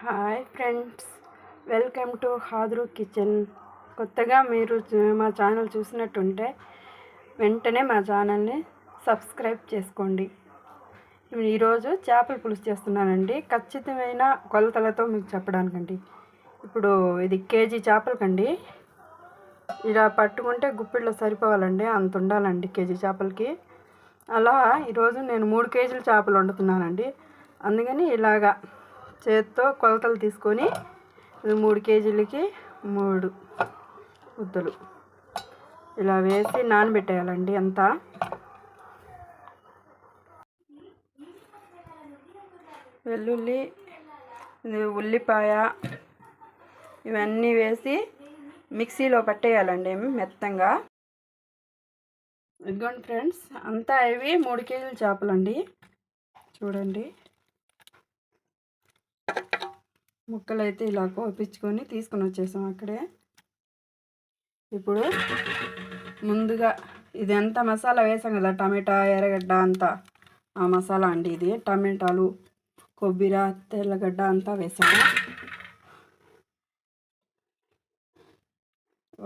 Hi friends welcome to హాద్రు kitchen. కొత్తగా మీరు మా ఛానల్ చూసినట్టుంటే వెంటనే మా ఛానల్ని సబ్స్క్రైబ్ చేసుకోండి. ఈరోజు చేపల పులుసు చేస్తున్నానండి. ఖచ్చితమైన కొలతలతో మీకు చెప్పడానికండి. ఇప్పుడు ఇది కేజీ చేపలకండి. ఇలా పట్టుకుంటే గుప్పిట్లో సరిపోవాలండి. అంత ఉండాలండి కేజీ చేపలకి. అలా ఈరోజు నేను మూడు కేజీల చేపలు వండుతున్నానండి. అందుకని ఇలాగా చేత్తో కొలతలు తీసుకొని ఇది మూడు కేజీలకి మూడు ముద్దలు. ఇలా వేసి నానబెట్టేయాలండి అంతా. వెల్లుల్లి ఉల్లిపాయ ఇవన్నీ వేసి మిక్సీలో పట్టేయాలండి మెత్తంగా. ఇదిగోండి ఫ్రెండ్స్ అంతా ఇవి మూడు కేజీల చేపలండి. చూడండి. ముక్కలు అయితే ఇలా కోపించుకొని తీసుకొని వచ్చేసాం అక్కడే. ఇప్పుడు ముందుగా ఇది అంతా మసాలా వేసాం కదా టమాటా ఎర్రగడ్డ అంతా. ఆ మసాలా అండి ఇది. టమాటాలు కొబ్బరి తెల్లగడ్డ అంతా వేసాము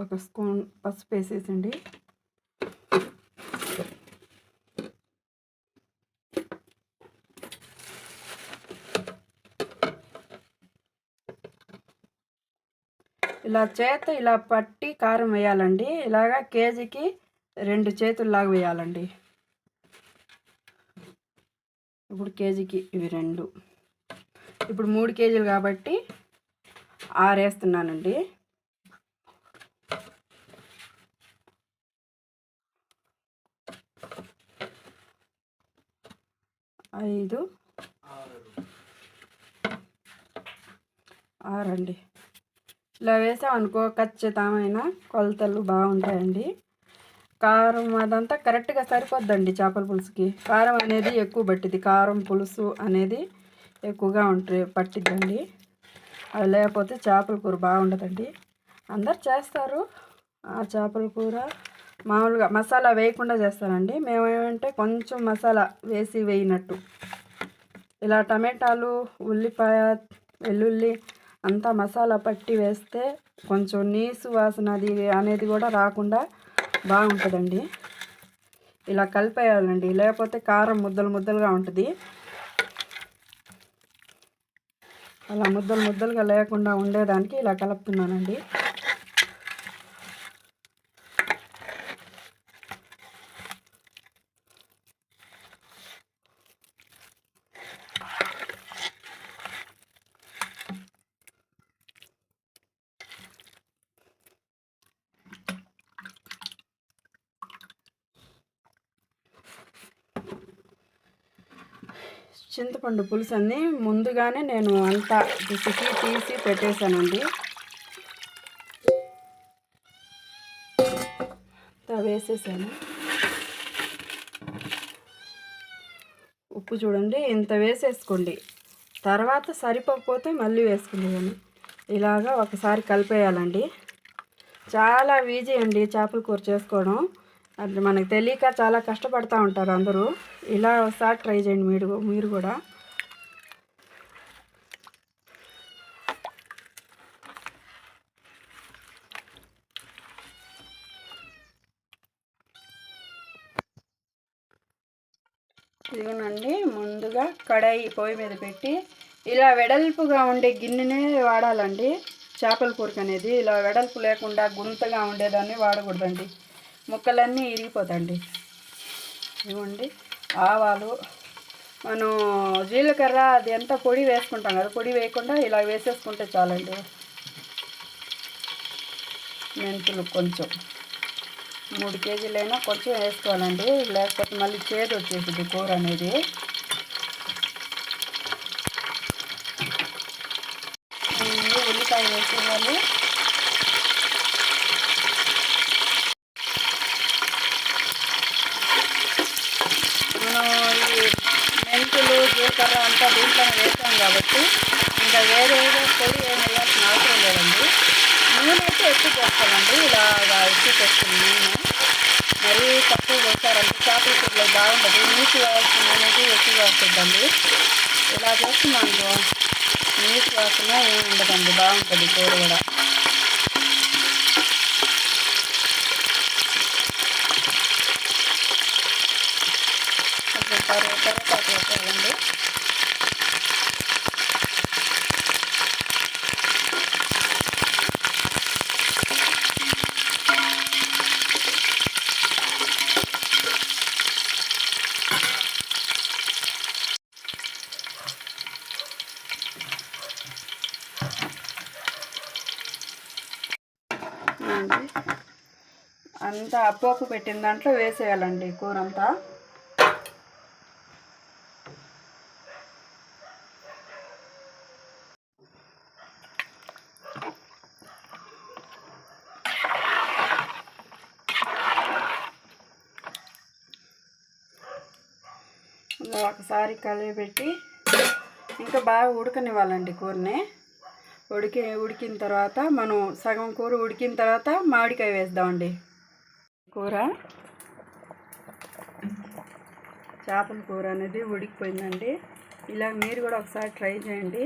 ఒక స్పూన్ పసుపు వేసేసండి. ఇలా చేత ఇలా పట్టి కారం వేయాలండి. ఇలాగా కేజీకి రెండు చేతుల్లాగా వేయాలండి. ఇప్పుడు కేజీకి ఇవి రెండు. ఇప్పుడు మూడు కేజీలు కాబట్టి ఆరు వేస్తున్నానండి ఐదు ఆరండి. ఇలా వేసామనుకో ఖచ్చితమైన కొలతలు బాగుంటాయండి. కారం అదంతా కరెక్ట్గా సరిపోద్దండి చేపల పులుసుకి. కారం అనేది ఎక్కువ పట్టింది కారం పులుసు అనేది ఎక్కువగా ఉంటుంది పట్టిద్దండి. అది లేకపోతే చేపల కూర బాగుండదండి. అందరు చేస్తారు. ఆ చేపల కూర మామూలుగా మసాలా వేయకుండా చేస్తారండి. మేమేమంటే కొంచెం మసాలా వేసి వేయినట్టు. ఇలా టమాటాలు ఉల్లిపాయ వెల్లుల్లి అంతా మసాలా పట్టి వేస్తే కొంచెం నీసు వాసన అది అనేది కూడా రాకుండా బాగుంటుందండి. ఇలా కలిపేయాలండి. లేకపోతే కారం ముద్దలు ముద్దలుగా ఉంటుంది. అలా ముద్దలు ముద్దలుగా లేకుండా ఉండేదానికి ఇలా కలుపుతున్నానండి. చింతపండు పులుసు అన్ని ముందుగానే నేను అంతా పిసికి తీసి పెట్టేశానండి. వేసేసాను. ఉప్పు చూడండి ఇంత వేసేసుకోండి. తర్వాత సరిపోకపోతే మళ్ళీ వేసుకునేదాన్ని ఇలాగా ఒకసారి కలిపేయాలండి. చాలా ఈజీ అండి చేపల కూర చేసుకోవడం. అది మనకు తెలియక చాలా కష్టపడుతూ ఉంటారు అందరూ. ఇలా ఒకసారి ట్రై చేయండి మీరు మీరు కూడా. ఇదిగోనండి ముందుగా కడాయి పొయ్యి మీద పెట్టి ఇలా వెడల్పుగా ఉండే గిన్నెనే వాడాలండి. చేపల కూరకి అనేది ఇలా వెడల్పు లేకుండా గుంతగా ఉండేదాన్ని వాడకూడదండి. ముక్కలన్నీ ఇరిగిపోతాయండి. ఇవ్వండి. ఆవాలు మనం జీలకర్ర అది ఎంత పొడి వేసుకుంటాం కదా పొడి వేయకుండా ఇలా వేసేసుకుంటే చాలండి. మెంతులు కొంచెం. మూడు కేజీలైనా కొంచెం వేసుకోవాలండి. లేకపోతే మళ్ళీ చేదు వచ్చేసింది కూర అనేది. ఉల్లిపాయ వేసేవాళ్ళు మనం ఈ మెంతులు జీలకర్ర అంతా దీంట్లోనే వేసాం కాబట్టి ఇంకా వేరే ఏదో పొడి ఏమి వేయాల్సిన అవసరం లేదండి. నూనె అయితే ఎక్కువ పోస్తామండి ఇలాగా ఎక్కువ పోస్తుంది నూనె. మరీ తక్కువ వేసారంటే చేపల కూరలో బాగుండదు. నీటి వాసన అనేది ఎక్కువగా వస్తుందండి. ఇలా చేస్తున్నాను నీటి వాసన ఏమి ఉండదండి. బాగుంటుంది కూర కూడా. కొంచెం కరివే కరివేపాకు వేసేయాలండి అండి అంతా అప్పోపు పెట్టిన దాంట్లో వేసేయాలండి కూర అంతా ఒకసారి కలిపి పెట్టి ఇంకా బాగా ఉడకనివ్వాలండి కూరని. ఉడికి ఉడికిన తర్వాత మనం సగం కూర ఉడికిన తర్వాత మామిడికాయ వేద్దామండి. కూర? చేపల కూర అనేది ఉడికిపోయిందండి. ఇలా మీరు కూడా ఒకసారి ట్రై చేయండి.